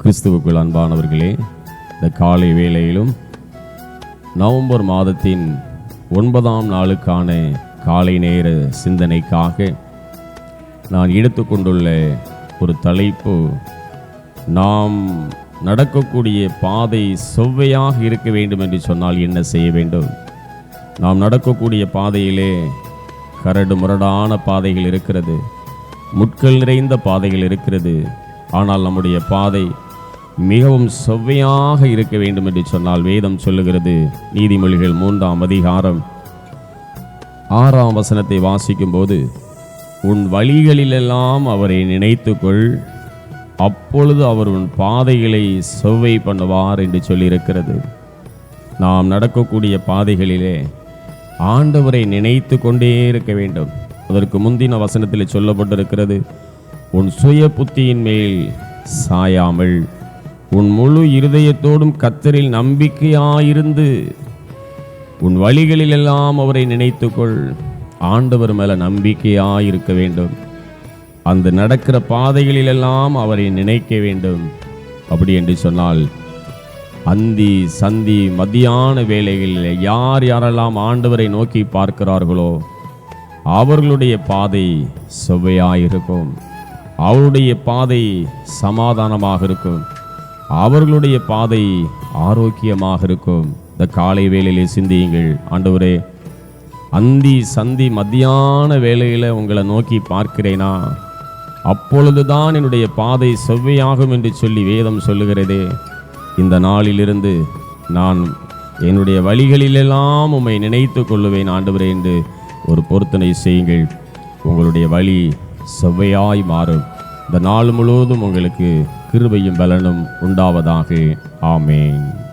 கிறிஸ்துவுக்குள் அன்பானவர்களே இந்த காலை வேளையிலும் நவம்பர் மாதத்தின் ஒன்பதாம் நாளுக்கான காலை நேர சிந்தனைக்காக நான் எடுத்துக்கொண்டுள்ள ஒரு தலைப்பு நாம் நடக்கக்கூடிய பாதை செவ்வையாக இருக்க வேண்டும் என்று சொன்னால் என்ன செய்ய வேண்டும்? நாம் நடக்கக்கூடிய பாதையிலே கரடு முரடான பாதைகள் இருக்கிறது முட்கள் நிறைந்த பாதைகள் இருக்கிறது. ஆனால் நம்முடைய பாதை மிகவும் செவ்வையாக இருக்க வேண்டும் என்று சொன்னால் வேதம் சொல்லுகிறது. நீதிமொழிகள் மூன்றாம் அதிகாரம் ஆறாம் வசனத்தை வாசிக்கும்போது உன் வழிகளிலெல்லாம் அவரை நினைத்துக்கொள். அப்பொழுது அவர் உன் பாதைகளை செவ்வை பண்ணுவார் என்று சொல்லியிருக்கிறது. நாம் நடக்கக்கூடிய பாதைகளிலே ஆண்டவரை நினைத்து கொண்டே இருக்க வேண்டும். அதற்கு முந்தின வசனத்தில் சொல்லப்பட்டிருக்கிறது உன் சுய புத்தியின் மேல் சாயாமல். உன் முழு இருதயத்தோடும் கத்தரில் நம்பிக்கையாயிருந்து உன் வழிகளிலெல்லாம் அவரை நினைத்துக்கொள். ஆண்டவர் மேல நம்பிக்கையாயிருக்க வேண்டும். அந்த நடக்கிற பாதைகளிலெல்லாம் அவரை நினைக்க வேண்டும். அப்படி என்று சொன்னால் அந்தி சந்தி மதியான வேலைகளில் யார் யாரெல்லாம் ஆண்டவரை நோக்கி பார்க்கிறார்களோ அவர்களுடைய பாதை செவ்வையாயிருக்கும். அவருடைய பாதை சமாதானமாக இருக்கும் அவர்களுடைய பாதை ஆரோக்கியமாக இருக்கும். இந்த காலை வேலையிலே சிந்தியுங்கள். ஆண்டவரே அந்தி சந்தி மத்தியான வேலையில் உங்களை நோக்கி பார்க்கிறேனா? அப்பொழுதுதான் என்னுடைய பாதை செவ்வையாகும் என்று சொல்லி வேதம் சொல்லுகிறதே. இந்த நாளிலிருந்து நான் என்னுடைய வழிகளிலெல்லாம் உம்மை நினைத்து கொள்ளுவேன் ஆண்டவரே என்று ஒரு பொருத்தனை செய்யுங்கள். உங்களுடைய வழி செவ்வையாய் மாறும். இந்த நாள் முழுவதும் உங்களுக்கு கிருபையும் பலனும் உண்டாவதாக. ஆமேன்.